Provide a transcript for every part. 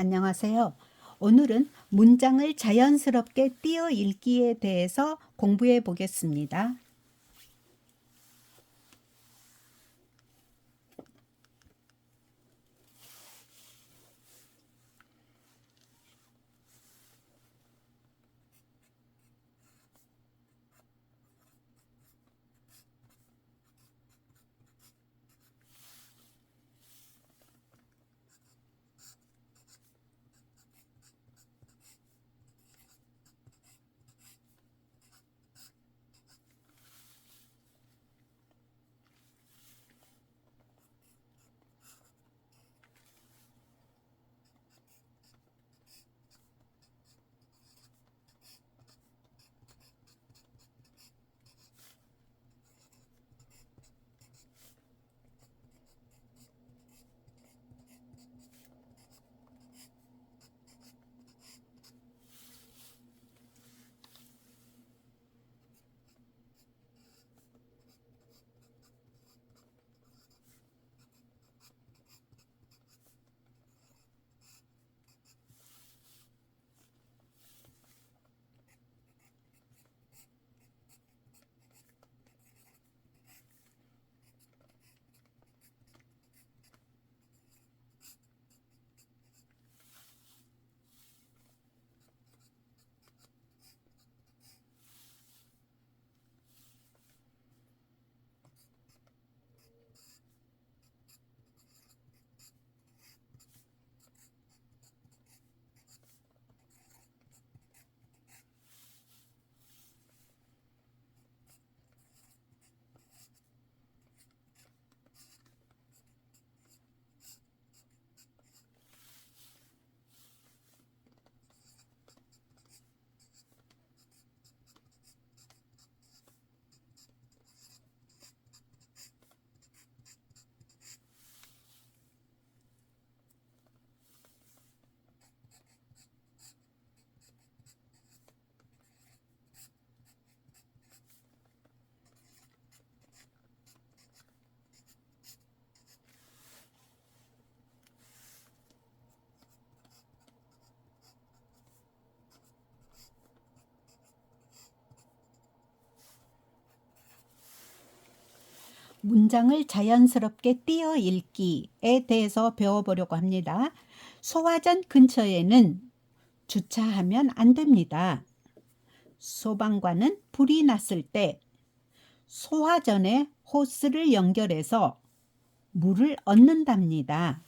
안녕하세요. 오늘은 문장을 자연스럽게 띄어 읽기에 대해서 공부해 보겠습니다. 문장을 자연스럽게 띄어 읽기에 대해서 배워보려고 합니다. 소화전 근처에는 주차하면 안 됩니다. 소방관은 불이 났을 때 소화전에 호스를 연결해서 물을 얻는답니다.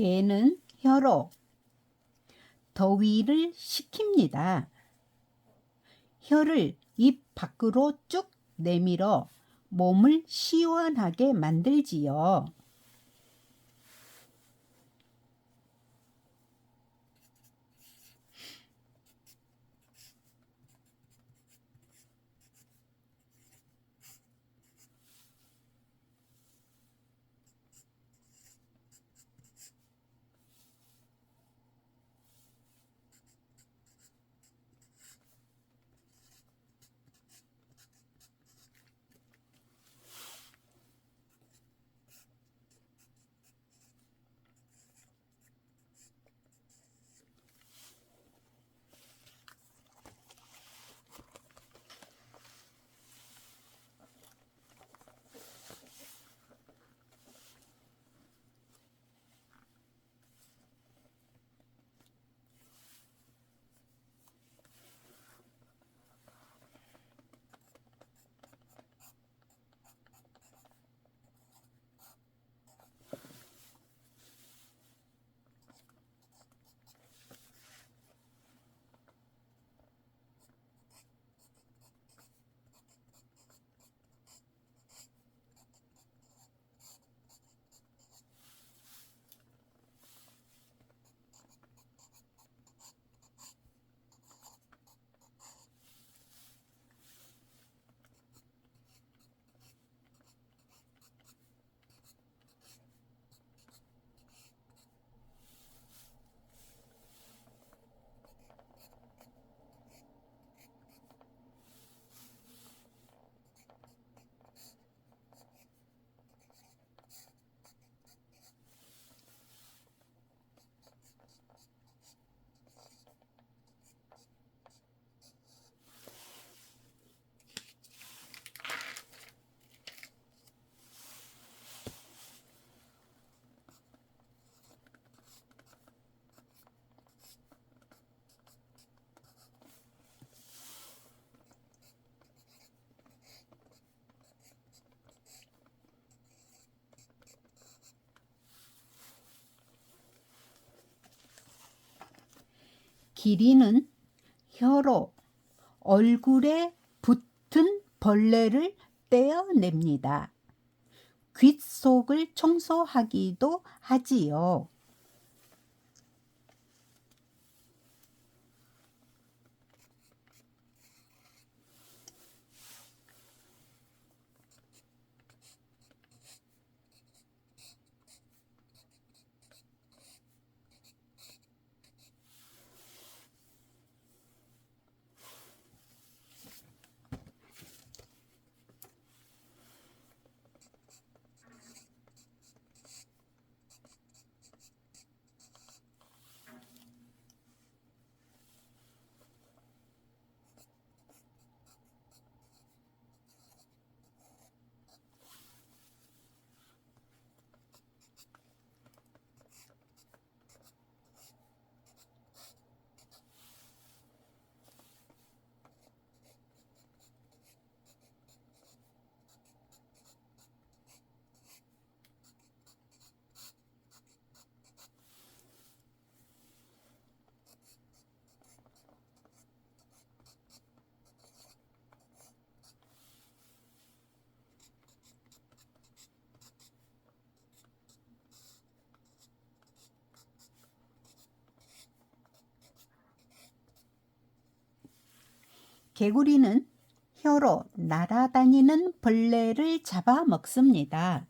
개는 혀로 더위를 식힙니다. 혀를 입 밖으로 쭉 내밀어 몸을 시원하게 만들지요. 기린은 혀로 얼굴에 붙은 벌레를 떼어냅니다. 귓 속을 청소하기도 하지요. 개구리는 혀로 날아다니는 벌레를 잡아 먹습니다.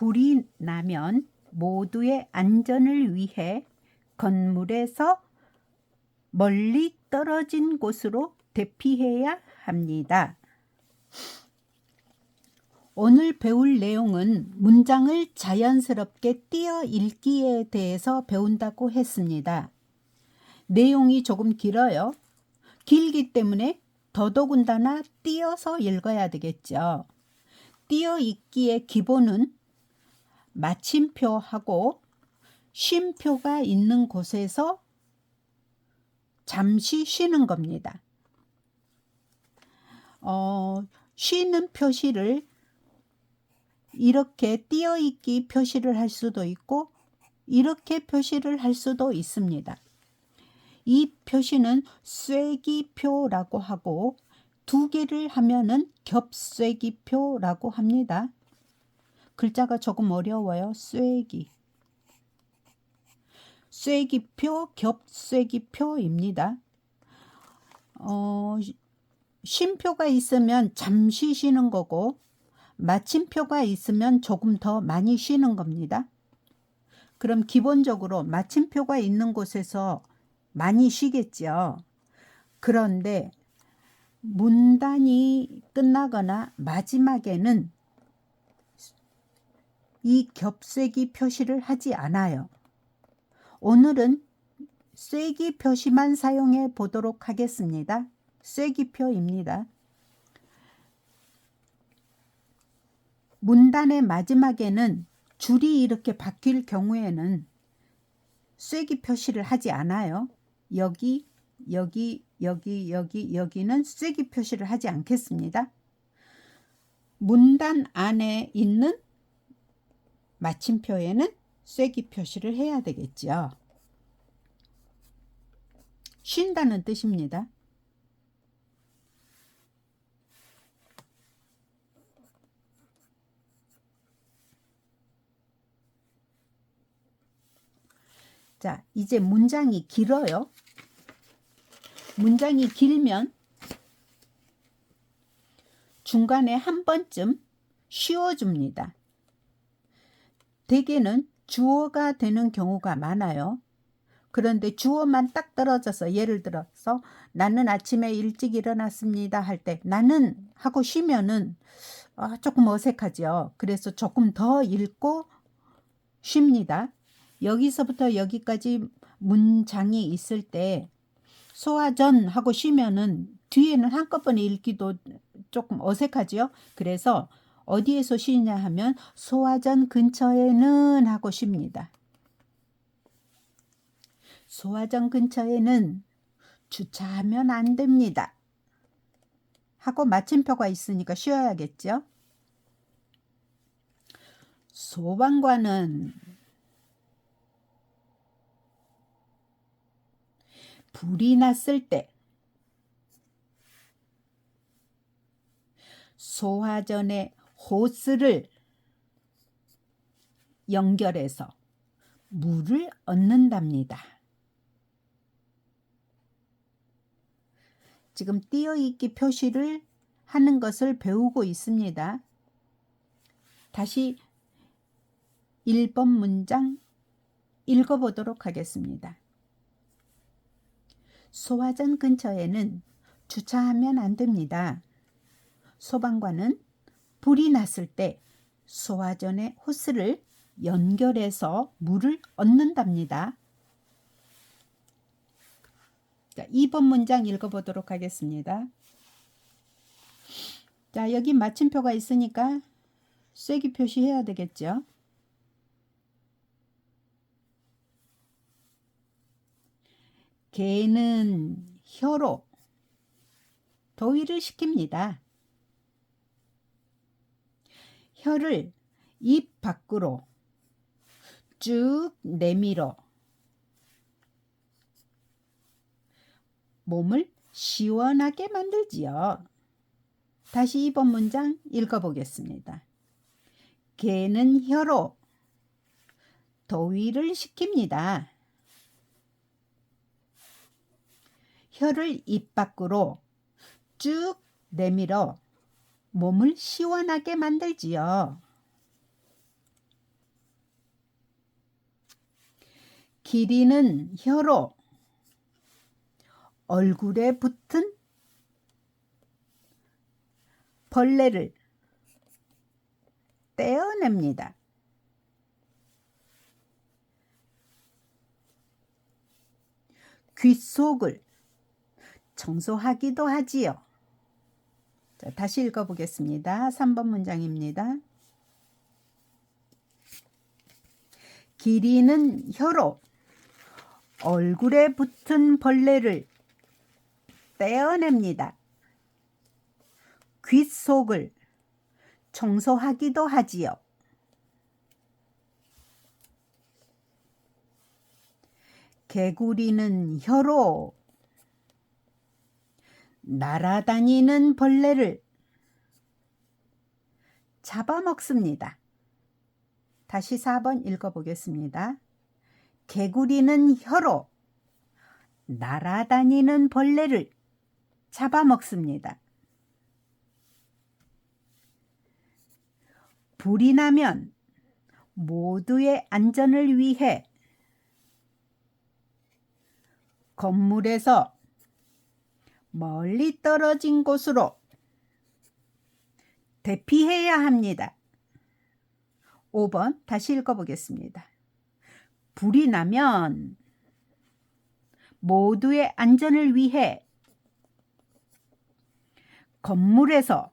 불이 나면 모두의 안전을 위해 건물에서 멀리 떨어진 곳으로 대피해야 합니다. 오늘 배울 내용은 문장을 자연스럽게 띄어 읽기에 대해서 배운다고 했습니다. 내용이 조금 길어요. 길기 때문에 더더군다나 띄어서 읽어야 되겠죠. 띄어 읽기의 기본은 마침표하고 쉼표가 있는 곳에서 잠시 쉬는 겁니다. 어, 쉬는 표시를 이렇게 띄어 읽기 표시를 할 수도 있고 이렇게 표시를 할 수도 있습니다. 이 표시는 쐐기표라고 하고 두 개를 하면은 겹쐐기표라고 합니다. 글자가 조금 어려워요. 쐐기. 쐐기표, 겹쐐기표입니다. 어, 쉼표가 있으면 잠시 쉬는 거고 마침표가 있으면 조금 더 많이 쉬는 겁니다. 그럼 기본적으로 마침표가 있는 곳에서 많이 쉬겠죠. 그런데 문단이 끝나거나 마지막에는 이 겹세기 표시를 하지 않아요. 오늘은 쐐기 표시만 사용해 보도록 하겠습니다. 쐐기표입니다. 문단의 마지막에는 줄이 이렇게 바뀔 경우에는 쐐기 표시를 하지 않아요. 여기, 여기, 여기, 여기, 여기는 쐐기 표시를 하지 않겠습니다. 문단 안에 있는 마침표에는 쐐기 표시를 해야 되겠죠. 쉰다는 뜻입니다. 자, 이제 문장이 길어요. 문장이 길면 중간에 한 번쯤 쉬어줍니다. 대개는 주어가 되는 경우가 많아요. 그런데 주어만 딱 떨어져서 예를 들어서 나는 아침에 일찍 일어났습니다 할 때 나는 하고 쉬면은 아, 조금 어색하죠. 그래서 조금 더 읽고 쉽니다. 여기서부터 여기까지 문장이 있을 때 소화전 하고 쉬면은 뒤에는 한꺼번에 읽기도 조금 어색하지요. 그래서 어디에서 쉬냐 하면 소화전 근처에는 하고 쉽니다. 소화전 근처에는 주차하면 안 됩니다. 하고 마침표가 있으니까 쉬어야겠죠. 소방관은 불이 났을 때 소화전의 호스를 연결해서 물을 얻는답니다. 지금 띄어있기 표시를 하는 것을 배우고 있습니다. 다시 1번 문장 읽어보도록 하겠습니다. 소화전 근처에는 주차하면 안 됩니다. 소방관은 불이 났을 때 소화전의 호스를 연결해서 물을 얻는답니다. 자, 2번 문장 읽어보도록 하겠습니다. 자, 여기 마침표가 있으니까 쐐기 표시해야 되겠죠. 개는 혀로 더위를 식힙니다. 혀를 입 밖으로 쭉 내밀어 몸을 시원하게 만들지요. 다시 2번 문장 읽어보겠습니다. 개는 혀로 더위를 식힙니다. 혀를 입 밖으로 쭉 내밀어 몸을 시원하게 만들지요. 길이는 혀로 얼굴에 붙은 벌레를 떼어냅니다. 귓속을 청소하기도 하지요. 자, 다시 읽어보겠습니다. 3번 문장입니다. 기리는 혀로 얼굴에 붙은 벌레를 떼어냅니다. 귓 속을 청소하기도 하지요. 개구리는 혀로 날아다니는 벌레를 잡아먹습니다. 다시 4번 읽어보겠습니다. 개구리는 혀로 날아다니는 벌레를 잡아먹습니다. 불이 나면 모두의 안전을 위해 건물에서 멀리 떨어진 곳으로 대피해야 합니다. 5번 다시 읽어보겠습니다. 불이 나면 모두의 안전을 위해 건물에서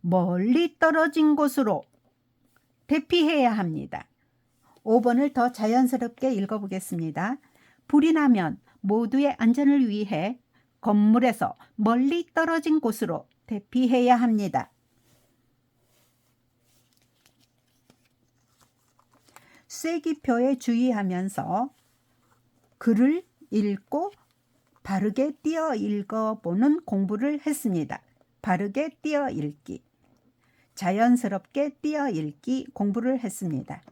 멀리 떨어진 곳으로 대피해야 합니다. 5번을 더 자연스럽게 읽어보겠습니다. 불이 나면 모두의 안전을 위해 건물에서 멀리 떨어진 곳으로 대피해야 합니다. 쐐기표에 주의하면서 글을 읽고 바르게 띄어 읽어보는 공부를 했습니다. 바르게 띄어 읽기. 자연스럽게 띄어 읽기 공부를 했습니다.